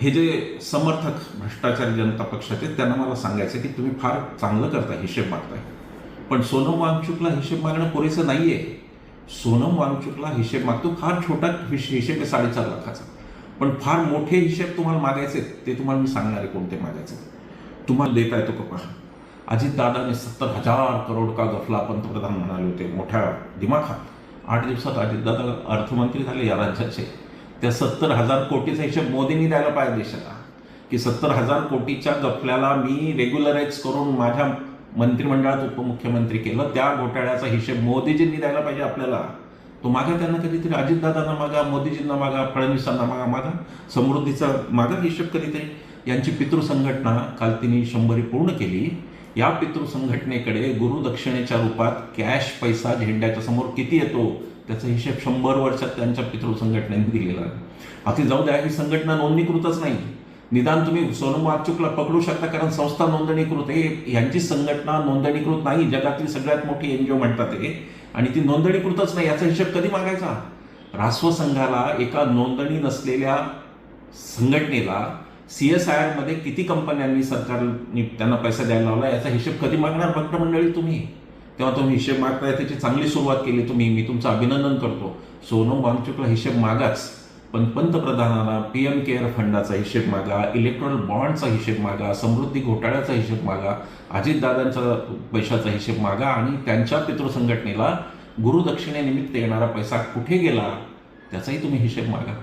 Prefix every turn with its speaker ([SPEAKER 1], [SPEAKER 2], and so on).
[SPEAKER 1] हे जे समर्थक भ्रष्टाचारी जनता पक्षाचे त्यांना मला सांगायचं की तुम्ही फार चांगलं करताय हिशेब मागताय. पण सोनम वांगचुकला हिशेब मागणं पुरेसं आहे सोनम वांगचुकला हिशेब मागतो फार छोटा हिश- हिशेब आहे साडेचार लाखाचा. पण फार मोठे हिशेब तुम्हाला मागायचे ते तुम्हाला मी सांगणार आहे कोणते मागायचे तुम्हाला देता येतो का पहा? अजितदादाने सत्तर हजार करोड का गफला पंतप्रधान म्हणाले होते मोठ्या दिमाखात. आठ दिवसात अजितदादा अर्थमंत्री झाले या राज्याचे. त्या सत्तर हजार कोटीचा हिशेब मोदींनी द्यायला पाहिजे देशाला. की सत्तर हजार कोटीच्या गफल्याला मी रेग्युलराईज करून माझ्या मंत्रिमंडळात उपमुख्यमंत्री केलं त्या घोटाळ्याचा हिशेब मोदीजींनी द्यायला पाहिजे आपल्याला. तो मागा त्यांना कधीतरी अजितदादांना मागा मोदीजींना मागा फडणवीसांना मागा मागा. समृद्धीचा मागा हिशेब कधीतरी. यांची पितृसंघटना काल तिने शंभरी पूर्ण केली. या पितृसंघटनेकडे गुरुदक्षिणेच्या रूपात कॅश पैसा झेंड्याच्या समोर किती येतो? त्याचा हिशेब शंभर वर्षात त्यांच्या पितृ संघटनेने दिलेला आहे. आता जाऊ द्या ही संघटना नोंदणीकृतच नाही. निदान तुम्ही सोनम वागचूकला पकडू शकता कारण संस्था नोंदणीकृत हे यांची संघटना नोंदणीकृत नाही जगातली सगळ्यात मोठी एन जी ओ म्हणतात हे आणि ती नोंदणीकृतच नाही याचा हिशेब कधी मागायचा? रास्व संघाला एका नोंदणी नसलेल्या संघटनेला सी एस आय आरमध्ये किती कंपन्यांनी सरकारने त्यांना पैसा द्यायला लावला याचा हिशेब कधी मागणार? भक्त मंडळी तुम्ही. तेव्हा तुम्ही हिशेब मागताय त्याची चांगली सुरुवात केली तुम्ही मी तुमचं अभिनंदन करतो. सोनम वांगचुकला हिशेब मागाच. पण पंतप्रधानांना पी एम केअर फंडाचा हिशेब मागा इलेक्ट्रॉल बॉन्डचा हिशेब मागा समृद्धी घोटाळ्याचा हिशेब मागा अजितदादांचा पैशाचा हिशेब मागा आणि त्यांच्या पितृसंघटनेला गुरुदक्षिणेनिमित्त येणारा पैसा कुठे गेला त्याचाही तुम्ही हिशेब मागा.